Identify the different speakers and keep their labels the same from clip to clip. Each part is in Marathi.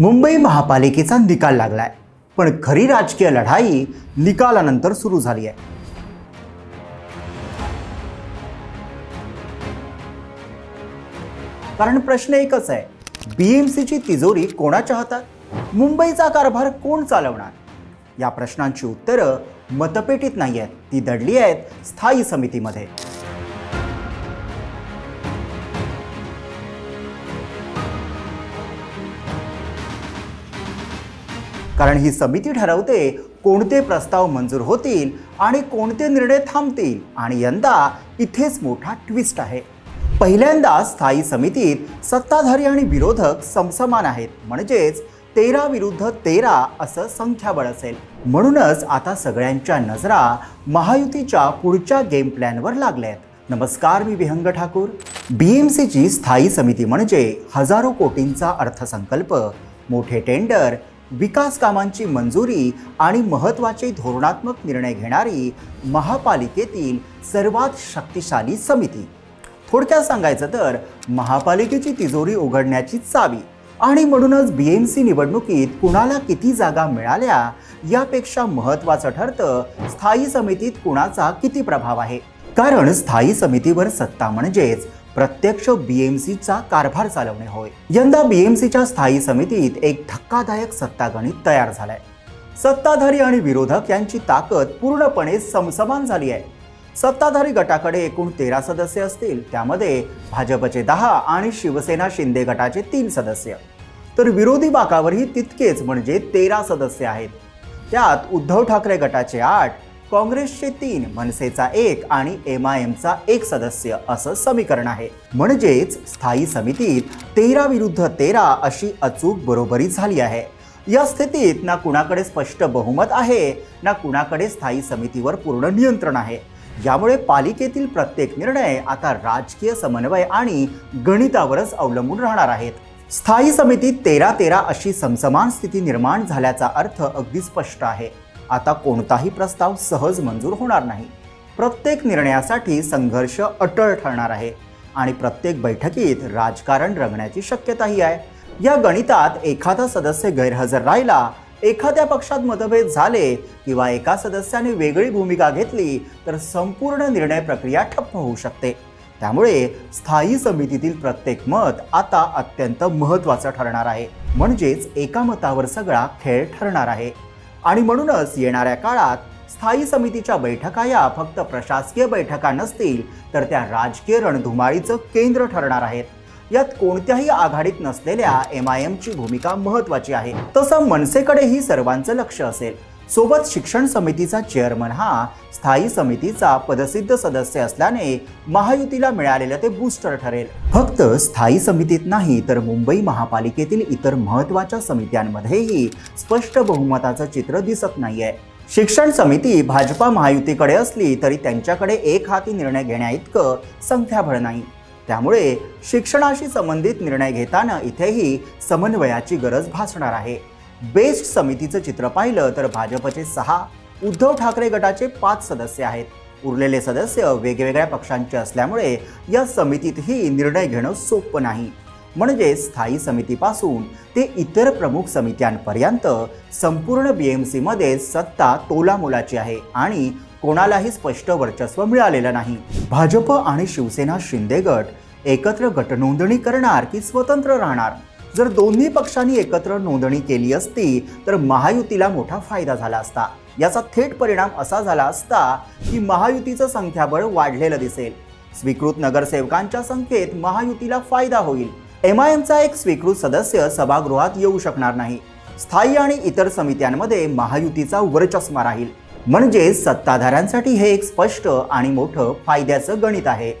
Speaker 1: मुंबई महापालिकेचा निकाल लागलाय. पण खरी राजकीय लढाई निकालानंतर सुरू झाली आहे. कारण प्रश्न एकच आहे बीएमसीची तिजोरी कोणाच्या हातात? मुंबईचा कारभार कोण चालवणार? या प्रश्नांची उत्तरं मतपेटीत नाही आहेत ती दडली आहेत स्थायी समितीमध्ये. कारण ही समिती ठरवते कोणते प्रस्ताव मंजूर होतील आणि कोणते निर्णय थांबतील. आणि यंदा इथेच मोठा ट्विस्ट आहे. पहिल्यांदा स्थायी समितीत सत्ताधारी आणि विरोधक समसमान आहेत. म्हणजेच तेरा विरुद्ध तेरा असं संख्याबळ असेल. म्हणूनच आता सगळ्यांच्या नजरा महायुतीच्या पुढच्या गेम प्लॅनवर लागल्या आहेत. नमस्कार मी विहंग ठाकूर. बी एम सीची स्थायी समिती म्हणजे हजारो कोटींचा अर्थसंकल्प मोठे टेंडर विकास कामांची मंजुरी आणि महत्त्वाचे धोरणात्मक निर्णय घेणारी महापालिकेतील सर्वात शक्तिशाली समिती. थोडक्यात सांगायचं तर महापालिकेची तिजोरी उघडण्याची चावी आणि म्हणूनच बी एम सी निवडणुकीत कुणाला किती जागा मिळाल्या यापेक्षा महत्त्वाचं ठरतं स्थायी समितीत कुणाचा किती प्रभाव आहे. कारण स्थायी समितीवर सत्ता म्हणजेच प्रत्यक्ष बीएमसीचा कारभार चालवणे होय. यंदा बीएमसीच्या स्थायी समितीत एक धक्कादायक सत्तागणित तयार झालाय. सत्ताधारी आणि विरोधक यांची ताकद पूर्णपणे समसमान झाली आहे. सत्ताधारी गटाकडे एकूण तेरा सदस्य असतील त्यामध्ये भाजपचे दहा आणि शिवसेना शिंदे गटाचे तीन सदस्य. तर विरोधी बाकावरही तितकेच म्हणजे तेरा सदस्य आहेत. त्यात उद्धव ठाकरे गटाचे आठ काँग्रेसचे तीन मनसेचा एक आणि एम आय एमचा एक सदस्य असं समीकरण आहे. म्हणजेच स्थायी समितीत तेरा विरुद्ध तेरा अशी अचूक बरोबरी झाली आहे. या स्थितीत ना कुणाकडे स्पष्ट बहुमत आहे ना कुणाकडे स्थायी समितीवर पूर्ण नियंत्रण आहे. यामुळे पालिकेतील प्रत्येक निर्णय आता राजकीय समन्वय आणि गणितावरच अवलंबून राहणार आहेत. स्थायी समितीत तेरा तेरा अशी समसमान स्थिती निर्माण झाल्याचा अर्थ अगदी स्पष्ट आहे. आता कोणताही प्रस्ताव सहज मंजूर होणार नाही. प्रत्येक निर्णयासाठी संघर्ष अटळ ठरणार आहे आणि प्रत्येक बैठकीत राजकारण रंगण्याची शक्यताही आहे. या गणितात एखादा सदस्य गैरहजर राहिला एखाद्या पक्षात मतभेद झाले किंवा एका सदस्याने वेगळी भूमिका घेतली तर संपूर्ण निर्णय प्रक्रिया ठप्प होऊ शकते. त्यामुळे स्थायी समितीतील प्रत्येक मत आता अत्यंत महत्त्वाचं ठरणार आहे. म्हणजेच एका मतावर सगळा खेळ ठरणार आहे. आणि म्हणूनच येणाऱ्या काळात स्थायी समितीच्या बैठका या फक्त प्रशासकीय बैठका नसतील तर त्या राजकीय रणधुमाळीचं केंद्र ठरणार आहेत. यात कोणत्याही आघाडीत नसलेल्या एम आय एमची भूमिका महत्त्वाची आहे. तसं मनसेकडेही सर्वांचं लक्ष असेल. सोबत शिक्षण समितीचा चेअरमन हा स्थायी समितीचा पदसिद्ध सदस्य असल्याने महायुतीला मिळालेलं ते बूस्टर ठरेल. फक्त स्थायी समितीत नाही तर मुंबई महापालिकेतील इतर महत्त्वाच्या समित्यांमध्येही स्पष्ट बहुमताचं चित्र दिसत नाहीये. शिक्षण समिती भाजपा महायुतीकडे असली तरी त्यांच्याकडे एक हाती निर्णय घेण्याइतकं संख्याबळ नाही. त्यामुळे शिक्षणाशी संबंधित निर्णय घेताना इथेही समन्वयाची गरज भासणार आहे. बेस्ट समितीचं चित्र पाहिलं तर भाजपचे सहा उद्धव ठाकरे गटाचे पाच सदस्य आहेत. उरलेले सदस्य वेगवेगळ्या पक्षांचे असल्यामुळे या समितीतही निर्णय घेणं सोपं नाही. म्हणजे स्थायी समितीपासून ते इतर प्रमुख समित्यांपर्यंत संपूर्ण बी एम सीमध्ये सत्ता तोलामोलाची आहे आणि कोणालाही स्पष्ट वर्चस्व मिळालेलं नाही. भाजप आणि शिवसेना शिंदे गट एकत्र गटनोंदणी करणार की स्वतंत्र राहणार? जर दोन्ही पक्षांनी एकत्र नोंदणी केली असती तर महायुतीला मोठा फायदा झाला असता. याचा थेट परिणाम असा झाला असता की महायुतीचं संख्याबळ वाढलेलं दिसेल. स्वीकृत नगरसेवकांच्या संख्येत महायुतीला फायदा होईल. एम आय एमचा एक स्वीकृत सदस्य सभागृहात येऊ शकणार नाही. स्थायी आणि इतर समित्यांमध्ये महायुतीचा वरचष्मा राहील. म्हणजे सत्ताधाऱ्यांसाठी हे एक स्पष्ट आणि मोठं फायद्याचं गणित आहे.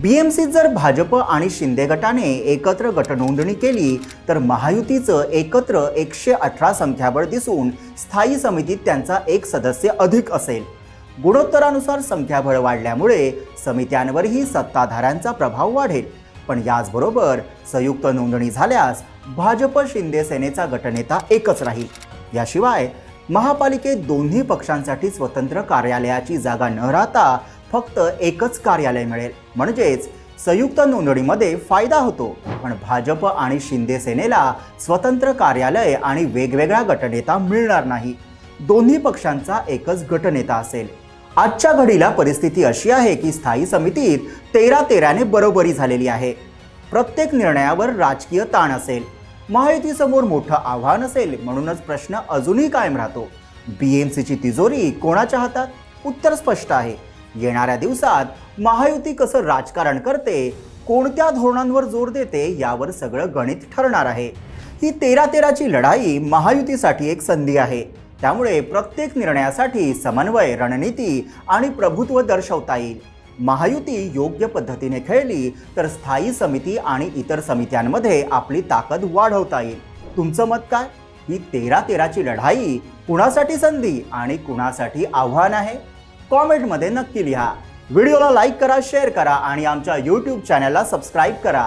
Speaker 1: बीएमसीत जर भाजप आणि शिंदे गटाने एकत्र गटनोंदणी केली तर महायुतीचं एकत्र एकशे अठरा संख्याबळ दिसून स्थायी समितीत त्यांचा एक सदस्य अधिक असेल. गुणोत्तरानुसार संख्याबळ वाढल्यामुळे समित्यांवरही सत्ताधाऱ्यांचा प्रभाव वाढेल. पण याचबरोबर संयुक्त नोंदणी झाल्यास भाजप शिंदे सेनेचा गटनेता एकच राहील. याशिवाय महापालिकेत दोन्ही पक्षांसाठी स्वतंत्र कार्यालयाची जागा न राहता फक्त एकच कार्यालय मिळेल. म्हणजेच संयुक्त नोंदणीमध्ये फायदा होतो. पण भाजप आणि शिंदे सेनेला स्वतंत्र कार्यालय आणि वेगवेगळा गटनेता मिळणार नाही. दोन्ही पक्षांचा एकच गटनेता असेल. आजच्या घडीला परिस्थिती अशी आहे की स्थायी समितीत तेरा तेराने बरोबरी झालेली आहे. प्रत्येक निर्णयावर राजकीय ताण असेल. महायुतीसमोर मोठं आव्हान असेल म्हणूनच प्रश्न अजूनही कायम राहतो. बी एम सीची तिजोरी कोणाच्या हातात? उत्तर स्पष्ट आहे. येणाऱ्या दिवसात महायुती कसं राजकारण करते कोणत्या धोरणांवर जोर देते यावर सगळं गणित ठरणार आहे. ही तेरा तेराची लढाई महायुतीसाठी एक संधी आहे. त्यामुळे प्रत्येक निर्णयासाठी समन्वय रणनीती आणि प्रभुत्व दर्शवता येईल. महायुती योग्य पद्धतीने खेळली तर स्थायी समिती आणि इतर समित्यांमध्ये आपली ताकद वाढवता येईल. तुमचं मत काय? ही तेरा तेराची लढाई कुणासाठी संधी आणि कुणासाठी आव्हान आहे? कॉमेंटमध्ये नक्की लिहा. व्हिडिओला लाईक करा शेअर करा आणि आमच्या यूट्यूब चॅनलला सबस्क्राईब करा.